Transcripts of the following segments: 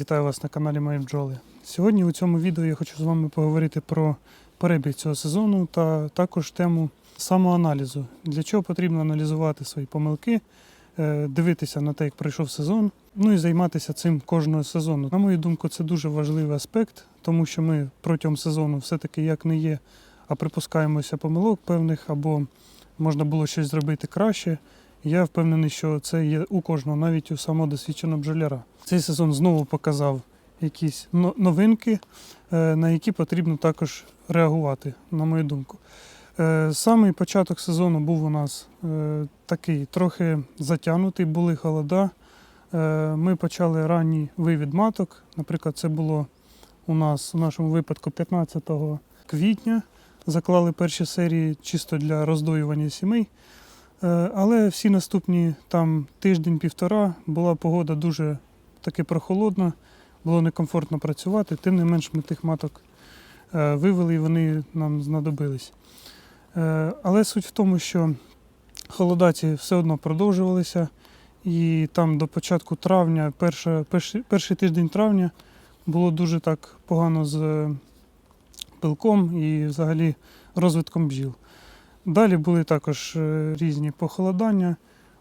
Вітаю вас на каналі Мої бджоли. Сьогодні у цьому відео я хочу з вами поговорити про перебіг цього сезону та також тему самоаналізу. Для чого потрібно аналізувати свої помилки, е, дивитися на те, як пройшов сезон, ну і займатися цим кожного сезону. На мою думку, це дуже важливий аспект, тому що ми протягом сезону все-таки як не є, а припускаємося помилок певних, або можна було щось зробити краще. Я впевнений, що це є у кожного, навіть у самодосвідченого бджоляра. Цей сезон знову показав якісь новинки, е, на які потрібно також реагувати, на мою думку. Е, Самий початок сезону був у нас е, такий трохи затягнутий, були холода. Ми почали ранній вивід маток. Наприклад, це було у нас у нашому випадку 15 квітня. Заклали перші серії чисто для роздоювання сімей. Е, Але всі наступні там тиждень-півтора була погода дуже таки прохолодна, було некомфортно працювати. Тим не менш ми тих маток е, вивели і вони нам знадобились. Е, Але суть в тому, що холодаці все одно продовжувалися, і там до початку травня, перша, перший, перший тиждень травня було дуже так погано з пилком і взагалі розвитком бджіл. Далі були також е, різні похолодання.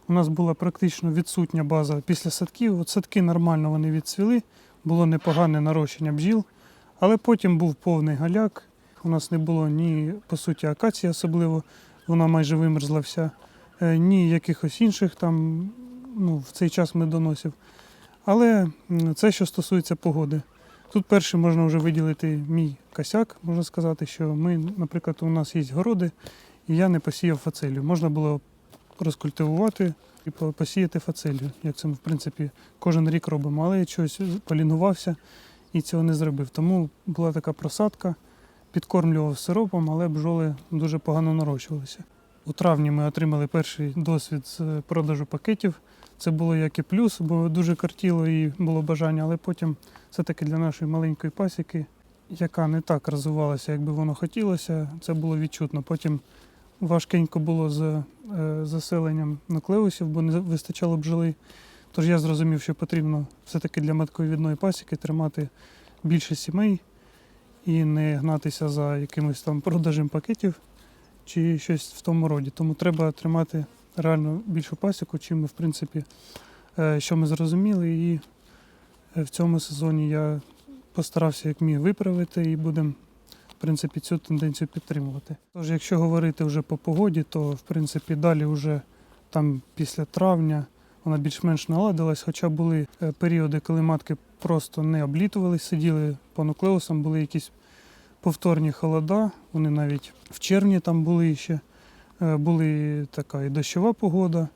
У нас була практично відсутня база після садків. От садки нормально вони відцвіли, було непогане нарощення бджіл, але потім був повний галяк. У нас не було ні, по суті, акації особливо, вона майже вимерзла вся, е, ні якихось інших там ну, в цей час медоносів. Але це що стосується погоди. Тут перше можна вже виділити мій косяк, можна сказати, що ми, наприклад, у нас є городи, і я не посіяв фацелію. Можна було розкультивувати і посіяти фацелію, як це ми, в принципі, кожен рік робимо. Але я чогось полінувався і цього не зробив. Тому була така просадка, підкормлював сиропом, але бджоли дуже погано нарощувалися. У травні ми отримали перший досвід з продажу пакетів. Це було як і плюс, бо дуже картіло і було бажання, але потім все-таки для нашої маленької пасіки, яка не так розвивалася, як би воно хотілося, це було відчутно. Потім важкенько було з е, заселенням нуклеусів, бо не вистачало бджоли. Тож я зрозумів, що потрібно все-таки для матковідної пасіки тримати більше сімей і не гнатися за якимось там продажем пакетів чи щось в тому роді. Тому треба тримати реально більшу пасіку, чим ми, в принципі, е, що ми зрозуміли. І е, в цьому сезоні я постарався як міг виправити і будемо принципі, цю тенденцію підтримувати. Тож, якщо говорити вже по погоді, то в принципі далі вже там після травня вона більш-менш наладилась, хоча були е, періоди, коли матки просто не облітувались, сиділи по нуклеусам, були якісь повторні холода, вони навіть в червні там були ще, Е, були така і дощова погода.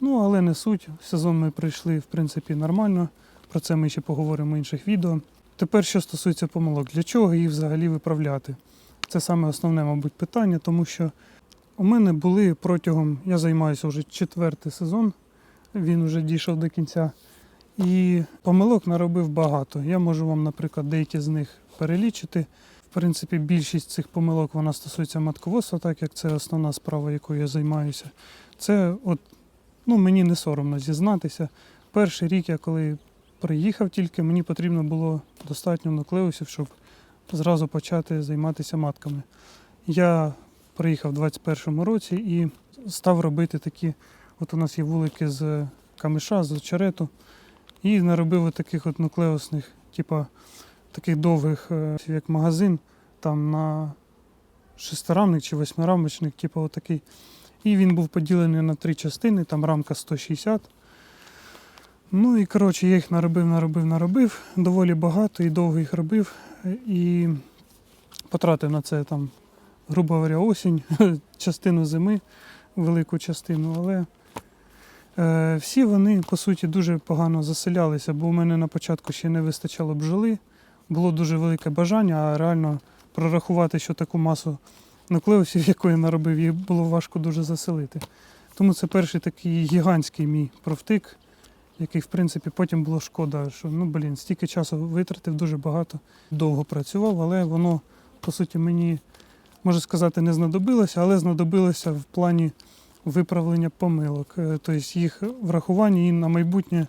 Ну, але не суть. Сезон ми пройшли, в принципі, нормально. Про це ми ще поговоримо в інших відео. Тепер, що стосується помилок, для чого їх взагалі виправляти? Це саме основне, мабуть, питання, тому що у мене були протягом, я займаюся вже четвертий сезон, він вже дійшов до кінця. І помилок наробив багато. Я можу вам, наприклад, деякі з них перелічити. В принципі, більшість цих помилок вона стосується матководства, так як це основна справа, якою я займаюся. Це от, ну, мені не соромно зізнатися. Перший рік я коли приїхав тільки, мені потрібно було достатньо нуклеусів, щоб зразу почати займатися матками. Я приїхав у 21-му році і став робити такі, от у нас є вулики з камиша, з очерету, і наробив таких от нуклеусних, типа таких довгих, е, як магазин, там на шестирамник чи восьмирамочник, типу отакий. І він був поділений на три частини, там рамка 160. Ну і коротше, я їх наробив, наробив, наробив. Доволі багато і довго їх робив. І потратив на це там, грубо говоря, осінь, частину зими, велику частину, але е, всі вони, по суті, дуже погано заселялися, бо у мене на початку ще не вистачало бджоли. Було дуже велике бажання, а реально прорахувати, що таку масу нуклеусів, яку я наробив, їх було важко дуже заселити. Тому це перший такий гігантський мій профтик, який, в принципі, потім було шкода, що ну блін, стільки часу витратив, дуже багато, довго працював, але воно, по суті, мені, можна сказати, не знадобилося, але знадобилося в плані виправлення помилок, е, тобто їх врахування і на майбутнє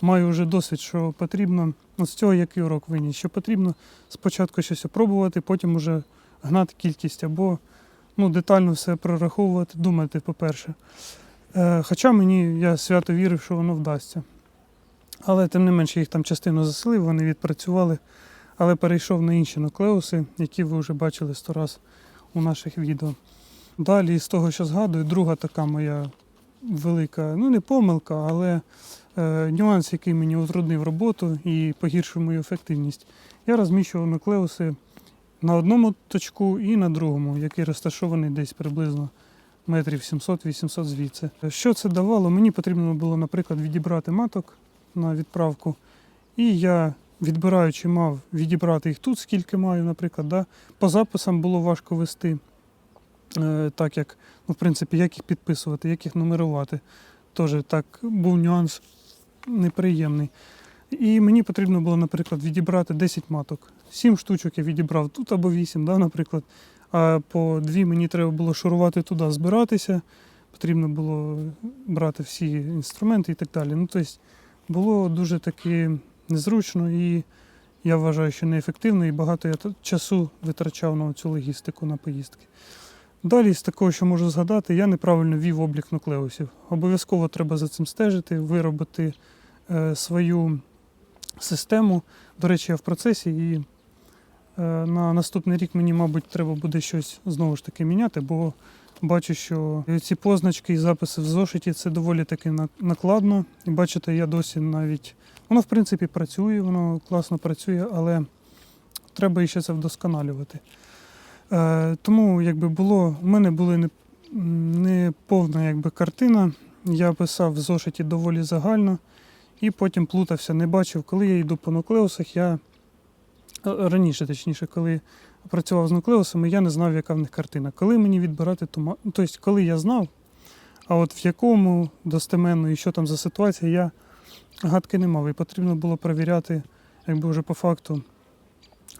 маю вже досвід, що потрібно, ну, з цього який урок виніс, що потрібно спочатку щось опробувати, потім уже гнати кількість або ну, детально все прораховувати, думати, по-перше. Е, Хоча мені я свято вірив, що воно вдасться. Але тим не менше їх там частину заселив, вони відпрацювали, але перейшов на інші нуклеуси, які ви вже бачили сто раз у наших відео. Далі, з того, що згадую, друга така моя велика, ну не помилка, але е, нюанс, який мені утруднив роботу і погіршив мою ефективність. Я розміщував нуклеуси на одному точку і на другому, який розташований десь приблизно метрів 700-800 звідси. Що це давало? Мені потрібно було, наприклад, відібрати маток на відправку, і я, відбираючи, мав відібрати їх тут, скільки маю, наприклад. Да? По записам було важко вести, е, так як, ну, в принципі, як їх підписувати, як їх нумерувати. Теж так був нюанс неприємний. І мені потрібно було, наприклад, відібрати 10 маток. 7 штучок я відібрав тут або 8, да, наприклад. А по дві мені треба було шурувати туди, збиратися. Потрібно було брати всі інструменти і так далі. Ну, тобто було дуже таки незручно і я вважаю, що неефективно, і багато я часу витрачав на цю логістику на поїздки. Далі, з такого, що можу згадати, я неправильно вів облік нуклеусів. Обов'язково треба за цим стежити, виробити е, свою систему. До речі, я в процесі і на наступний рік мені, мабуть, треба буде щось знову ж таки міняти, бо бачу, що ці позначки і записи в зошиті це доволі таки накладно. І бачите, я досі навіть воно в принципі працює, воно класно працює, але треба іще це вдосконалювати. Е, тому якби було, у мене була не, не повна якби, картина. Я писав в зошиті доволі загально і потім плутався, не бачив. Коли я йду по нуклеусах, я е, раніше, точніше, коли працював з нуклеусами, я не знав, яка в них картина. Коли мені відбирати ту ма- Тобто, коли я знав, а от в якому достеменно і що там за ситуація, я гадки не мав. І потрібно було перевіряти, якби вже по факту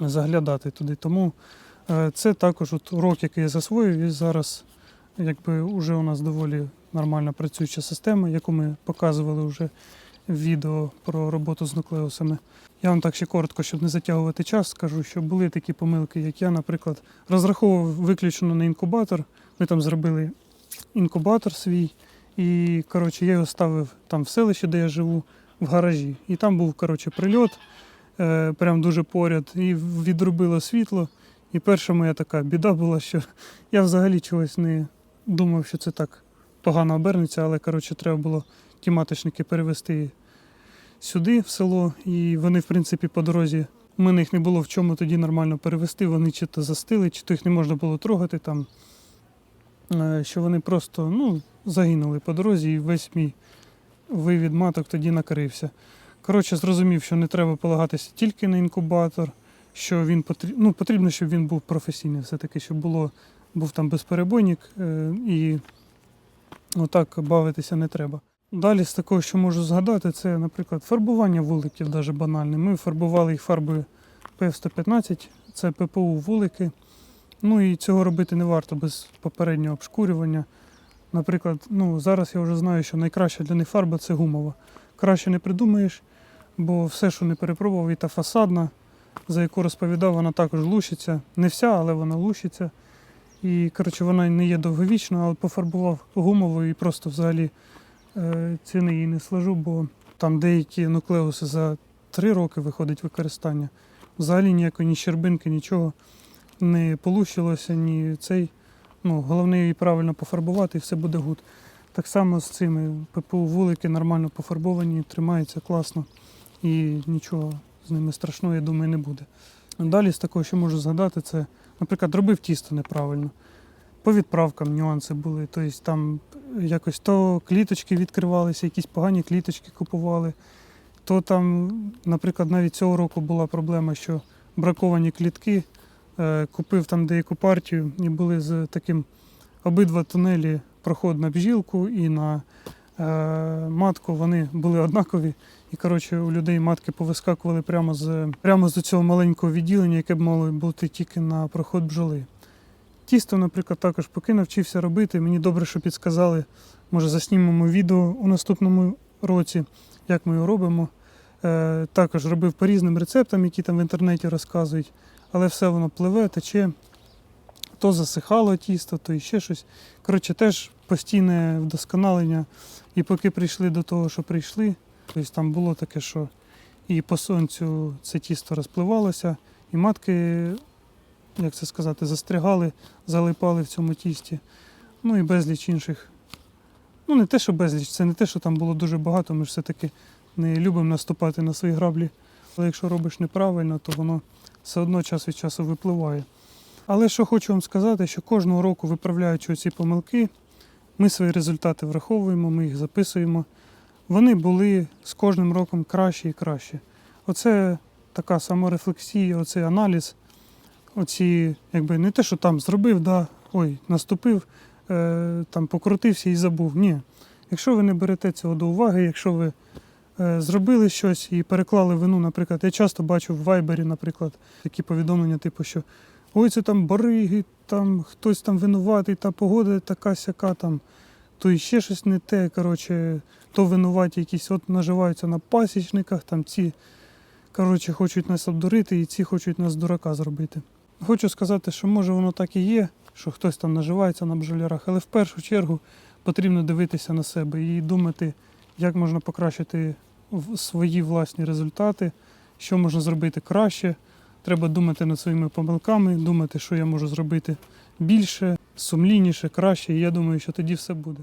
заглядати туди. Тому е, це також от урок, який я засвоїв, і зараз якби вже у нас доволі нормально працююча система, яку ми показували вже відео про роботу з нуклеусами. Я вам так ще коротко, щоб не затягувати час, скажу, що були такі помилки, як я, наприклад, розраховував виключно на інкубатор. Ми там зробили інкубатор свій, і коротше, я його ставив там в селищі, де я живу, в гаражі. І там був коротше, прильот, е, прям дуже поряд, і відрубило світло. І перша моя така біда була, що я взагалі чогось не думав, що це так погано обернеться, але коротше, треба було ті маточники перевести сюди, в село, і вони, в принципі, по дорозі. У мене їх не було в чому тоді нормально перевести. Вони чи то застили, чи то їх не можна було трогати там. Е, Що вони просто ну, загинули по дорозі, і весь мій вивід маток тоді накрився. Коротше, зрозумів, що не треба полагатися тільки на інкубатор, що він потрібно, ну, потрібно, щоб він був професійний, все-таки, щоб було, був там безперебойник е, і отак бавитися не треба. Далі з такого, що можу згадати, це, наприклад, фарбування вуликів, навіть банальне. Ми фарбували їх фарбою PF115, це ППУ вулики. Ну і цього робити не варто без попереднього обшкурювання. Наприклад, ну, зараз я вже знаю, що найкраща для них фарба це гумова. Краще не придумаєш, бо все, що не перепробував, і та фасадна, за яку розповідав, вона також лущиться. Не вся, але вона лущиться. І коротше, вона не є довговічна, а от пофарбував гумовою і просто взагалі ціни їй не сложу, бо там деякі нуклеуси за три роки виходить використання. Взагалі ніякої ні щербинки, нічого не полущилося, ні цей. Ну, головне її правильно пофарбувати і все буде гуд. Так само з цими ППУ вулики нормально пофарбовані, тримаються класно і нічого з ними страшного, я думаю, не буде. Далі з такого, що можу згадати, це, наприклад, робив тісто неправильно. По відправкам нюанси були. Тобто там якось то кліточки відкривалися, якісь погані кліточки купували. То там, наприклад, навіть цього року була проблема, що браковані клітки. Е, Купив там деяку партію і були з таким обидва тунелі проход на бжілку і на е, матку. Вони були однакові. І коротше, у людей матки повискакували прямо з прямо з цього маленького відділення, яке б мало бути тільки на проход бджоли. Тісто, наприклад, також поки навчився робити. Мені добре, що підсказали. Може, заснімемо відео у наступному році, як ми його робимо. Е, також робив по різним рецептам, які там в інтернеті розказують, але все воно пливе, тече. То засихало тісто, то іще щось. Коротше, теж постійне вдосконалення. І поки прийшли до того, що прийшли, тобто там було таке, що і по сонцю це тісто розпливалося, і матки, як це сказати, застрягали, залипали в цьому тісті. Ну і безліч інших. Ну, не те, що безліч, це не те, що там було дуже багато, ми ж все-таки не любимо наступати на свої граблі. Але якщо робиш неправильно, то воно все одно час від часу випливає. Але що хочу вам сказати, що кожного року, виправляючи ці помилки, ми свої результати враховуємо, ми їх записуємо. Вони були з кожним роком краще і краще. Оце така саморефлексія, оцей аналіз, оці, якби не те, що там зробив, да, ой, наступив, е, там покрутився і забув. Ні. Якщо ви не берете цього до уваги, якщо ви е, зробили щось і переклали вину, наприклад, я часто бачу в Вайбері, наприклад, такі повідомлення, типу, що ой, це там бариги, там хтось там винуватий, та погода така сяка там, то і ще щось не те. Коротше, то винуваті якісь от наживаються на пасічниках, там ці коротше, хочуть нас обдурити і ці хочуть нас дурака зробити. Хочу сказати, що може воно так і є, що хтось там наживається на бджолярах, але в першу чергу потрібно дивитися на себе і думати, як можна покращити свої власні результати, що можна зробити краще. Треба думати над своїми помилками, думати, що я можу зробити більше, сумлінніше, краще. І я думаю, що тоді все буде.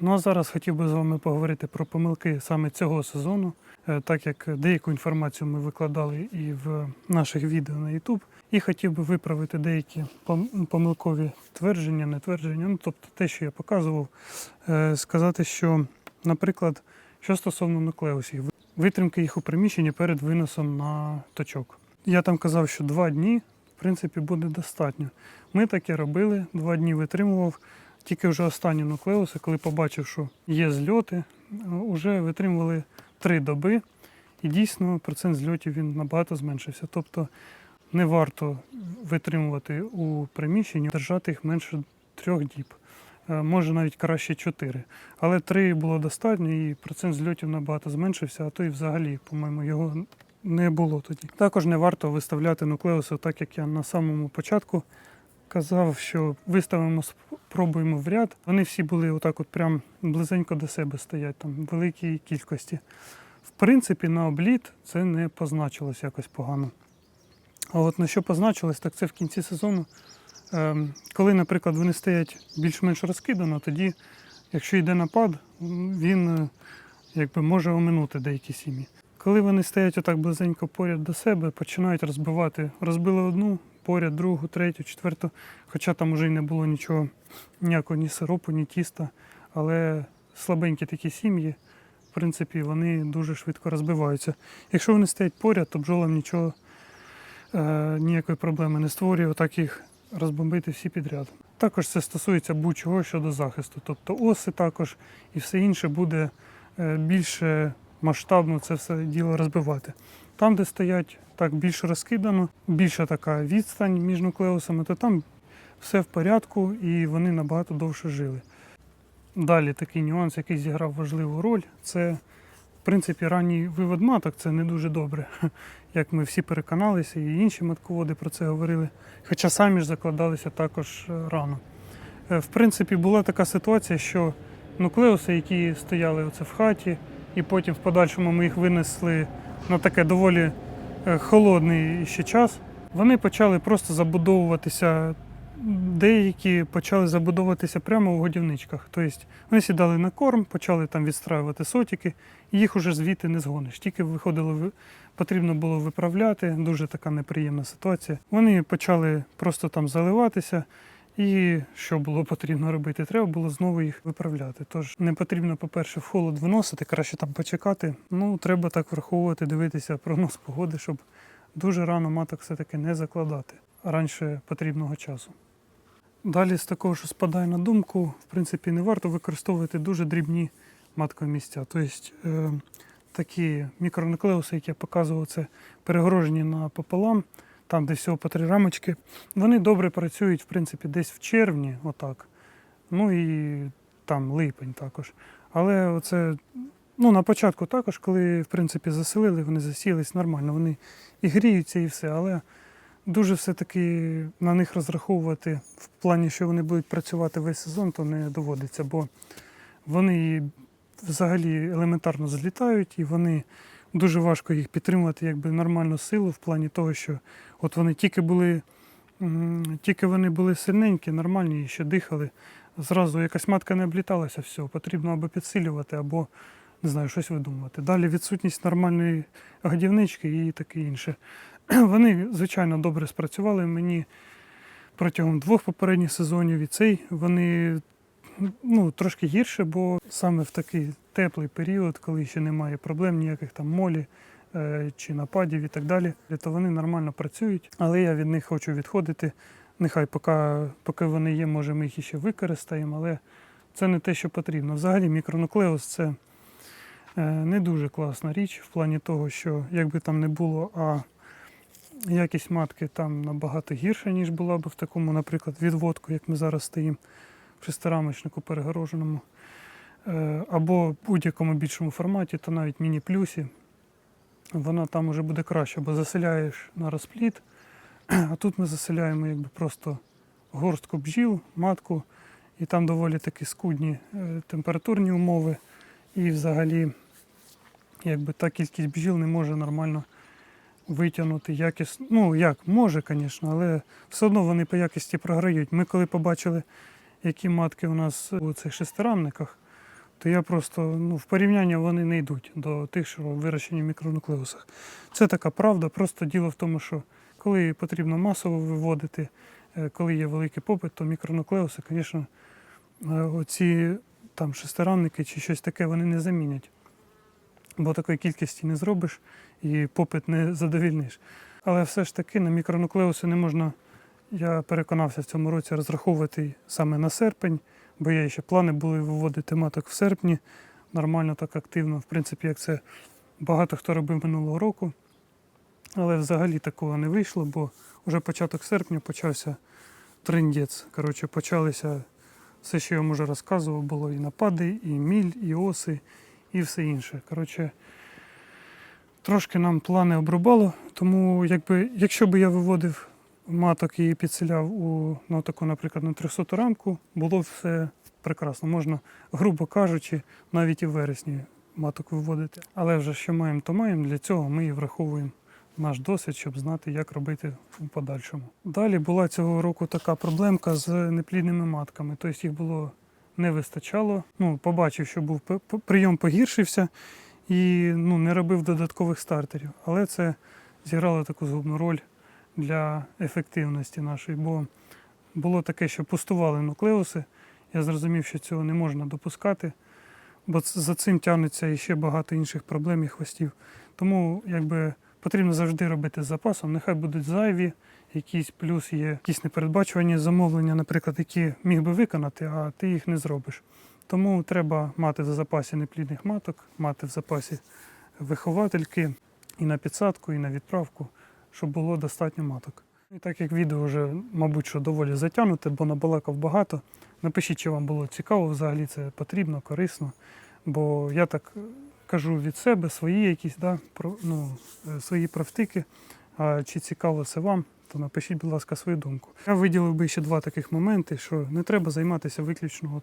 Ну а зараз хотів би з вами поговорити про помилки саме цього сезону, е, так як деяку інформацію ми викладали і в наших відео на YouTube, і хотів би виправити деякі помилкові твердження, не твердження, ну тобто те, що я показував, Е, сказати, що, наприклад, що стосовно нуклеусів, витримки їх у приміщенні перед виносом на точок. Я там казав, що два дні, в принципі, буде достатньо. Ми таке робили, два дні витримував. Тільки вже останні нуклеуси, коли побачив, що є зльоти, вже витримували три доби, і дійсно процент зльотів він набагато зменшився. Тобто не варто витримувати у приміщенні, держати їх менше трьох діб. Е, Може навіть краще чотири. Але три було достатньо, і процент зльотів набагато зменшився, а то і взагалі, по-моєму, його не було тоді. Також не варто виставляти нуклеуси, так як я на самому початку казав, що виставимо, спробуємо в ряд. Вони всі були отак, от прям близенько до себе стоять, там в великій кількості. В принципі, на обліт це не позначилось якось погано. А от на що позначилось, так це в кінці сезону. Ем, коли, наприклад, вони стоять більш-менш розкидано, тоді, якщо йде напад, він е, якби може оминути деякі сім'ї. Коли вони стоять отак близенько поряд до себе, починають розбивати. Розбили одну, поряд, другу, третю, четверту, хоча там уже й не було нічого, ніякого ні сиропу, ні тіста. Але слабенькі такі сім'ї, в принципі, вони дуже швидко розбиваються. Якщо вони стоять поряд, то бджолам нічого е, ніякої проблеми не створює, отак їх розбомбити всі підряд. Також це стосується будь-чого щодо захисту. Тобто оси також і все інше буде е, більше масштабно це все діло розбивати. Там, де стоять так більш розкидано, більша така відстань між нуклеусами, то там все в порядку і вони набагато довше жили. Далі такий нюанс, який зіграв важливу роль, це в принципі ранній вивод маток, це не дуже добре, як ми всі переконалися, і інші матководи про це говорили. Хоча самі ж закладалися також е, рано. Е, В принципі, була така ситуація, що нуклеуси, які стояли оце в хаті, і потім в подальшому ми їх винесли на таке доволі е, холодний ще час, вони почали просто забудовуватися. Деякі почали забудовуватися прямо у годівничках. Тобто вони сідали на корм, почали там відстраювати сотики, і їх уже звідти не згониш. Тільки виходило, потрібно було виправляти, дуже така неприємна ситуація. Вони почали просто там заливатися, і що було потрібно робити? Треба було знову їх виправляти. Тож не потрібно, по-перше, в холод виносити, краще там почекати. Ну, треба так враховувати, дивитися прогноз погоди, щоб дуже рано маток все-таки не закладати раніше потрібного часу. Далі з такого, що спадає на думку, в принципі, не варто використовувати дуже дрібні маткові місця. Тобто е, такі мікронуклеуси, які я показував, це перегорожені напополам, там, де всього по три рамочки. Вони добре працюють, в принципі, десь в червні, отак. Ну і там липень також. Але оце, ну, на початку також, коли в принципі заселили, вони засілись нормально, вони і гріються, і все. Але дуже все-таки на них розраховувати в плані, що вони будуть працювати весь сезон, то не доводиться, бо вони взагалі елементарно злітають і вони дуже важко їх підтримувати якби нормальну силу в плані того, що от вони тільки були, тільки вони були сильненькі, нормальні і ще дихали. Зразу якась матка не обліталася, все, потрібно або підсилювати, або не знаю, щось видумувати. Далі відсутність нормальної годівнички і таке інше. Вони, звичайно, добре спрацювали. Мені протягом двох попередніх сезонів і цей вони ну, трошки гірше, бо саме в такий теплий період, коли ще немає проблем, ніяких там молі е, чи нападів і так далі, то вони нормально працюють. Але я від них хочу відходити. Нехай поки, поки вони є, може ми їх ще використаємо, але це не те, що потрібно. Взагалі мікронуклеус це е, не дуже класна річ в плані того, що як би там не було, а якість матки там набагато гірша, ніж була б в такому, наприклад, відводку, як ми зараз стоїмо шестирамочнику перегороженому, е, або будь-якому більшому форматі, то навіть міні-плюсі, вона там уже буде краще, бо заселяєш на розпліт, а тут ми заселяємо якби просто горстку бджіл, матку, і там доволі такі скудні е, температурні умови, і взагалі якби та кількість бджіл не може нормально витягнути якість. Ну як, може, звісно, але все одно вони по якості програють. Ми коли побачили, які матки у нас у цих шестирамниках, то я просто ну, в порівняння вони не йдуть до тих, що вирощені в мікронуклеусах. Це така правда. Просто діло в тому, що коли потрібно масово виводити, е, коли є великий попит, то мікронуклеуси, звісно, е, оці там шестирамники чи щось таке вони не замінять. Бо такої кількості не зробиш і попит не задовільниш. Але все ж таки на мікронуклеуси не можна, я переконався в цьому році розраховувати саме на серпень, бо є ще плани були виводити маток в серпні, нормально так активно, в принципі, як це багато хто робив минулого року. Але взагалі такого не вийшло, бо вже початок серпня почався трендець. Коротше, почалися все, що я вам вже розказував, було і напади, і міль, і оси, і все інше. Коротше, трошки нам плани обрубало, тому якби, якщо б я виводив маток і підселяв у ну, таку, наприклад, на 300 рамку, було все прекрасно. Можна, грубо кажучи, навіть і в вересні маток виводити. Але вже що маємо, то маємо. Для цього ми і враховуємо наш досвід, щоб знати, як робити у подальшому. Далі була цього року така проблемка з неплідними матками. Тобто їх було не вистачало. Ну, побачив, що був прийом погіршився і ну, не робив додаткових стартерів. Але це зіграло таку згубну роль для ефективності нашої, бо було таке, що пустували нуклеуси. Я зрозумів, що цього не можна допускати, бо за цим тягнеться і ще багато інших проблем і хвостів. Тому якби потрібно завжди робити з запасом. Нехай будуть зайві, якісь плюс є якісь непередбачувані замовлення, наприклад, які міг би виконати, а ти їх не зробиш. Тому треба мати в запасі неплідних маток, мати в запасі виховательки і на підсадку, і на відправку, щоб було достатньо маток. І так як відео вже, мабуть, що доволі затягнуте, бо набалакав багато. Напишіть, чи вам було цікаво, взагалі це потрібно, корисно. Бо я так е, кажу від себе свої якісь да, про, ну, е, свої правтики. А чи цікаво це вам, то напишіть, будь ласка, свою думку. Я виділив би ще два таких моменти, що не треба займатися виключно от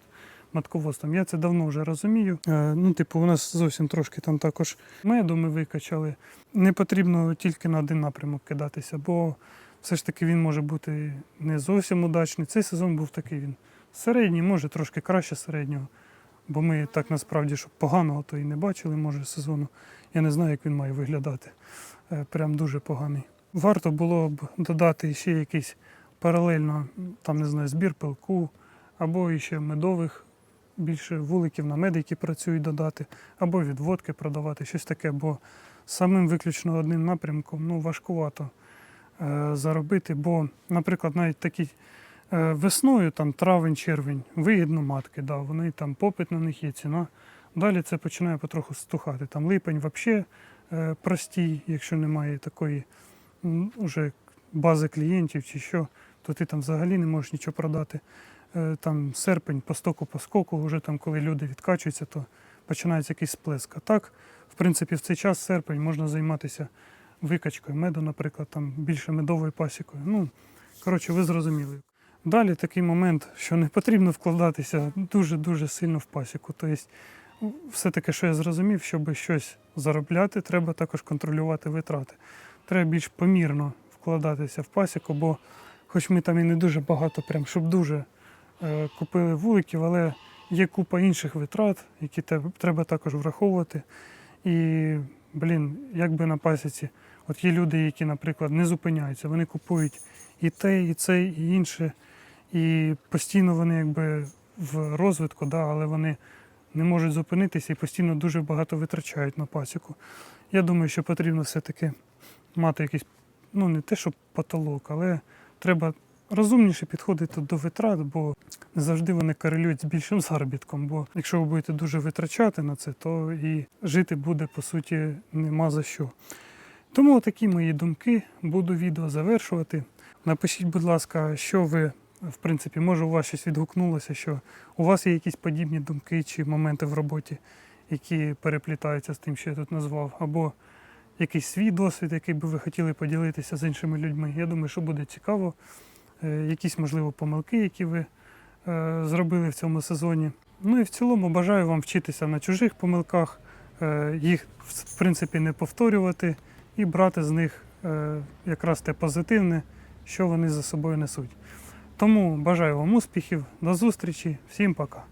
матководством. Я це давно вже розумію. Е, ну, типу, у нас зовсім трошки там також меду ми викачали. Не потрібно тільки на один напрямок кидатися, бо все ж таки він може бути не зовсім удачний. Цей сезон був такий він середній, може трошки краще середнього. Бо ми так насправді, щоб поганого, то і не бачили, може, сезону. Я не знаю, як він має виглядати. Е, Прям дуже поганий. Варто було б додати ще якийсь паралельно, там не знаю, збір пилку, або ще медових, більше вуликів на мед, які працюють додати, або відводки продавати, щось таке, бо самим виключно одним напрямком ну, важкувато е, заробити. Бо, наприклад, навіть такі е, весною, там травень, червень, вигідно матки, да, вони там попит на них є, ціна Далі це починає потроху стухати. Там липень взагалі е, простій, якщо немає такої уже бази клієнтів чи що, то ти там взагалі не можеш нічого продати. Е, Там серпень по стоку по скоку, вже там, коли люди відкачуються, то починається якийсь сплеск. А так, в принципі, в цей час серпень можна займатися викачкою меду, наприклад, там більше медовою пасікою. Ну, коротше, ви зрозуміли. Далі такий момент, що не потрібно вкладатися дуже-дуже сильно в пасіку. Тобто, все-таки, що я зрозумів, щоб щось заробляти, треба також контролювати витрати. Треба більш помірно вкладатися в пасіку, бо хоч ми там і не дуже багато, прям, щоб дуже купили вуликів, але є купа інших витрат, які треба також враховувати. І, блін, як би на пасіці, от є люди, які, наприклад, не зупиняються, вони купують і те, і це, і інше. І постійно вони якби в розвитку, да, але вони не можуть зупинитися і постійно дуже багато витрачають на пасіку. Я думаю, що потрібно все-таки мати якийсь, ну не те, що потолок, але треба розумніше підходити до витрат, бо не завжди вони корелюють з більшим заробітком. Бо якщо ви будете дуже витрачати на це, то і жити буде по суті нема за що. Тому такі мої думки. Буду відео завершувати. Напишіть, будь ласка, що ви, в принципі, може у вас щось відгукнулося, що у вас є якісь подібні думки чи моменти в роботі, які переплітаються з тим, що я тут назвав, або якийсь свій досвід, який би ви хотіли поділитися з іншими людьми. Я думаю, що буде цікаво. Е, Якісь, можливо, помилки, які ви е, зробили в цьому сезоні. Ну і в цілому бажаю вам вчитися на чужих помилках, е, їх в принципі не повторювати і брати з них якраз те позитивне, що вони за собою несуть. Тому бажаю вам успіхів, до зустрічі, всім пока.